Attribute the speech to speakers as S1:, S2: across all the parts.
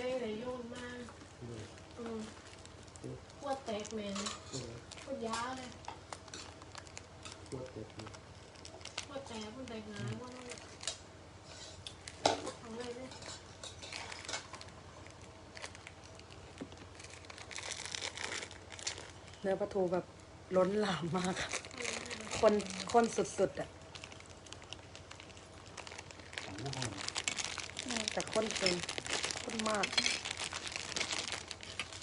S1: เลยเลยโยนมาอืมขวดแตกแมนขวดยาวเลย
S2: ปวดเจ็บอยู่
S1: ขวดแตกมันแตกหงายว่านั่นทำไงเนี่ย
S3: เนื้อปลาทูแบบล้นหลามมากอะคนคนสุดๆอะ
S2: ของพวกมัน
S3: แต่ข้นเกิน ข้นมาก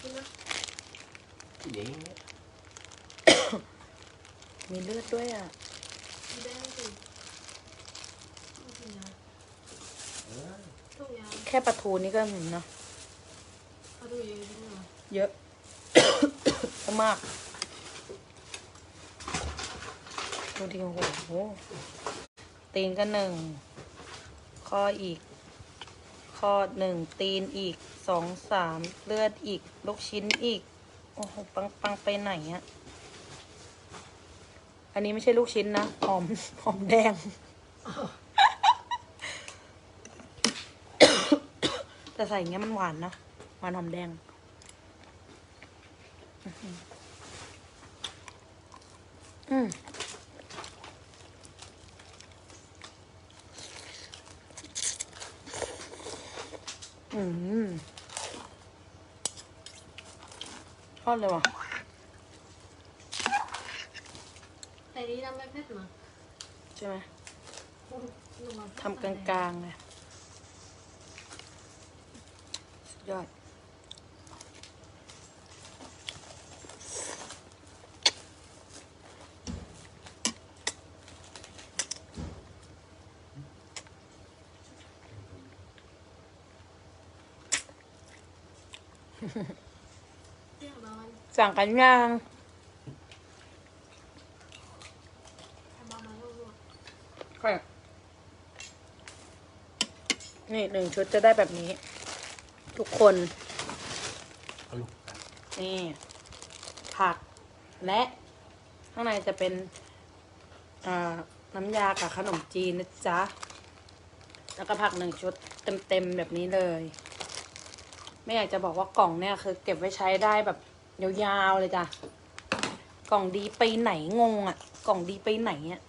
S1: กินนะ
S2: เดี๋ยวนี้
S3: มีเลือดด้วยอะ
S1: กินได้จริงต้องกินยา
S2: เออ
S1: ทุกยา
S3: แค่ปลาทูนี่ก็เหม็นเนาะ
S1: เขาดูเยอะจริงเหรอ
S3: เยอะ มากดูดิโอ้โหตีนก็หนึ่งข้ออีก ข้อหนึ่งตีนอีกสองสามเลือดอีก ลูกชิ้นอีก โอ้โห ปังปังไปไหนอะอันนี้ไม่ใช่ลูกชิ้นนะ หอม หอมแดง แต่ใส่อย่างเงี้ยมันหวานนะ หวานหอมแดง อืม อืมทอดเลยว่ะ
S1: แต่นี้ทำไม่เผ็ดหรอ
S3: ใช่ไหม
S1: ลงมา
S3: ทำกลางๆเลยสุดยอด
S1: เรียบร้อย
S3: สั่งกันย่าง
S1: ทำมามาลวก
S3: ค่ะนี่หนึ่งชุดจะได้แบบนี้ ทุกคน
S2: เอาลูกกัน
S3: นี่ ผักและข้างในจะเป็นอ่าน้ำยากับขนมจีนนะจ๊ะ แล้วก็ผักหนึ่งชุดเต็มๆแบบนี้เลย ไม่อยากจะบอกว่ากล่องเนี่ยคือ เก็บไว้ใช้ได้แบบยาวๆเลยจ้ะ กล่องดีไปไหนงงอะ่ะ กล่องดีไปไหนอะ่ะ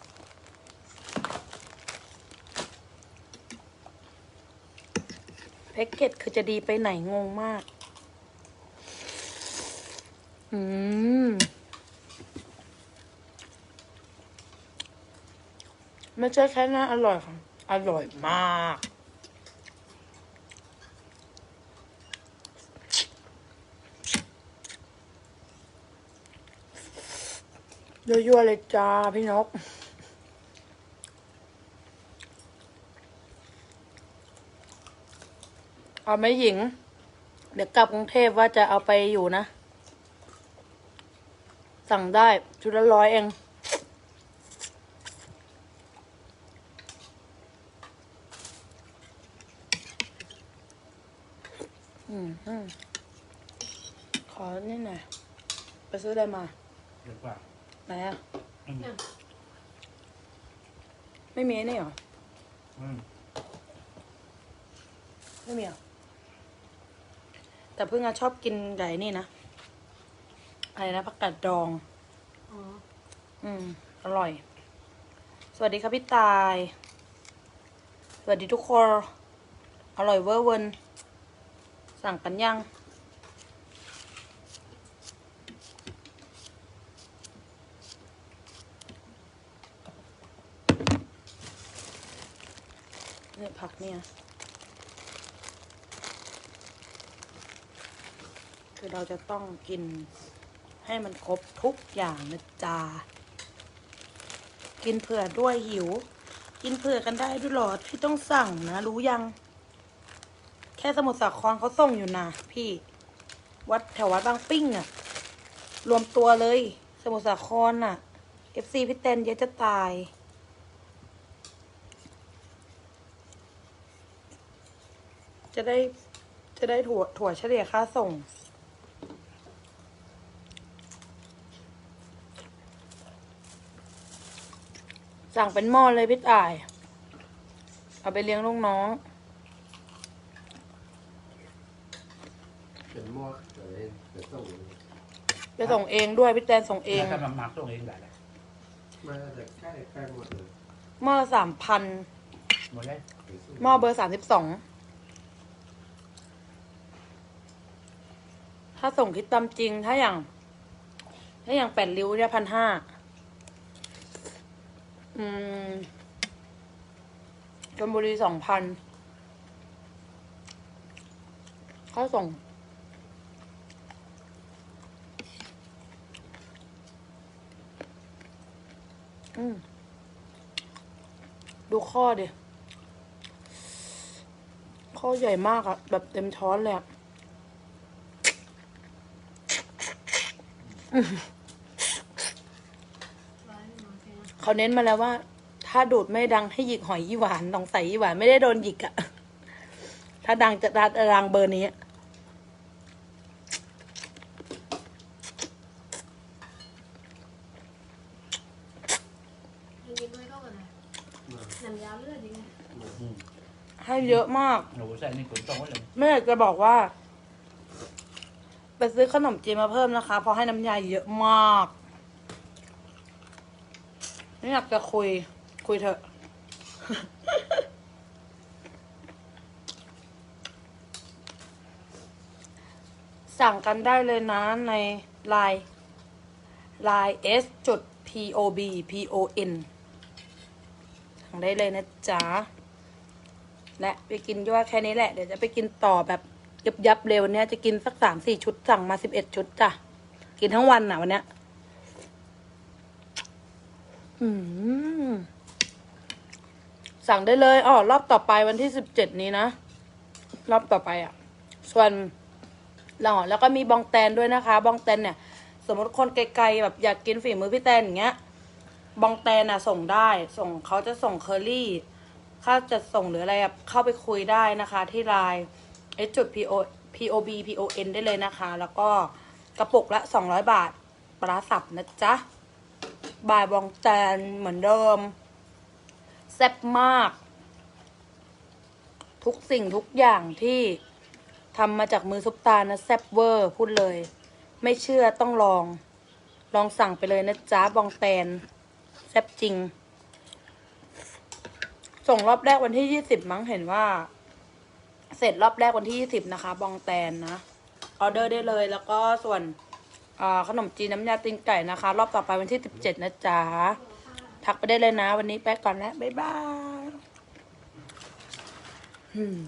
S3: แพ็กเกจคือจะดีไปไหนงงมาก อืม ไม่ใช่แค่น่าอร่อยค่ะ อร่อยมาก ยั่วๆเลยจ้าพี่นกเอาไหม่หญิง เดี๋ยวกลับกรุงเทพว่าจะเอาไปอยู่นะ สั่งได้ชุดละร้อยเองอืมอืมขอนี่หน่อย ไปซื้ออะไรมา
S2: เดี๋ยวก่อน
S3: ไหนอะ
S2: อืม
S1: ๆเนี่ย
S3: ไม่มีไอ้นี่เหรอ
S2: อืม
S3: ไม่มีเหรอ แต่เพิ่งอะชอบกินไก่นี่นะ อะไรนะผักกาดดอง
S1: อ๋อ
S3: อืม อร่อย สวัสดีครับพี่ตาย สวัสดีทุกคน อร่อยเวอร์เวิร์นสั่งกันยัง ผักเนี่ย คือเราจะต้องกินให้มันครบทุกอย่างนะจ๊ะกินเผื่อด้วยหิว กินเผื่อกันได้ด้วยหรอพี่ต้องสั่งนะ รู้ยัง แค่สมุทรสาครเขาส่งอยู่นะพี่ วัดแถววัดบางปิ้งอะรวมตัวเลย สมุทรสาครน่ะ FC พี่เต้นเยอะจะตาย จะได้จะได้ถั่วถั่วเฉลี่ยค่าส่ง สั่งเป็นหม้อเลยพี่ต่าย เอาไปเลี้ยงลูกน้อง
S4: เป็นหม้อเลยจะส่ง
S3: ไปส่งเองด้วยพี่แตนส่งเอง
S2: แล้วก็มาหมักตัวเองได้เลย
S4: มาจากใกล้ใกล้หมดเลย
S3: หม้อสามพัน
S2: หมดเลย
S3: หม้อเบอร์สามสิบสอง ถ้าส่งคิดตามจริง ถ้าอย่าง ถ้าอย่างแปดริ้วเนี่ยพันห้าอืมชลบุรีสองพันค่าส่ง อืม ดูข้อดิ ข้อใหญ่มากอะแบบเต็มช้อนเลยอะ
S1: ไว้หน่อยแค่นั้น
S3: เขาเน้นมาแล้วว่า ถ้าดูดไม่ดังให้หยิกหอยยี่หวานต้องใส่ยี่หวานไม่ได้โดนหยิกอะถ้าดังจะดังเบอร์นี้
S1: ให้กินด้วยเข้ากันนะ
S4: มา
S1: น้ำยาเลือดยังไง
S4: มา
S2: อืม
S3: ให้เยอะมาก
S2: หนูใส่นี่ตุ๋นตรงไว้เลย
S3: แม่จะบอกว่า ไปซื้อขนมจีนมาเพิ่มนะคะ เพราะให้น้ำยาเยอะมากไม่อยากจะคุย คุยเถอะสั่งกันได้เลยนะในไลน์ line s จุด p o b p o n สั่งได้เลยนะจ๊ะ และไปกินด้วแค่นี้แหละ เดี๋ยวจะไปกินต่อแบบ ยับยับเร็วเนี้ยจะกินสักสามสี่ชุดสั่งมาสิบเอ็ดชุดจ้ะ กินทั้งวันน่ะวันเนี้ย อืม สั่งได้เลยอ๋อรอบต่อไปวันที่สิบเจ็ดนี้นะ รอบต่อไปอะ ส่วนเราแล้วก็มีบองแตนด้วยนะคะ บองแตนเนี่ย สมมติคนไกลๆแบบอยากกินฝีมือพี่แตนอย่างเงี้ย บองแตนอะ ส่งได้ ส่งเขาจะส่งเคอรี่ถ้าจะส่งหรืออะไรอะเข้าไปคุยได้นะคะ ที่ไลน์ s จุด p o p o b p o n ได้เลยนะคะ แล้วก็กระปุกละ 200 บาทปลาสับนะจ๊ะ บายบองแตนเหมือนเดิมแซ่บมาก ทุกสิ่งทุกอย่างที่ทำมาจากมือซุปตานะแซ่บเวอร์พูดเลย ไม่เชื่อต้องลอง ลองสั่งไปเลยนะจ๊ะ บองแตนแซ่บจริง ส่งรอบแรกวันที่ยี่สิบมั้งเห็นว่า เสร็จรอบแรกวันที่ยี่สิบนะคะ บองแตนนะ ออเดอร์ได้เลย แล้วก็ส่วนขนมจีนน้ำยาตีนไก่นะคะ รอบต่อไปวันที่สิบเจ็ดนะจ๊ะ ทักไปได้เลยนะ วันนี้ไปก่อนแล้ว บ๊ายบายอืม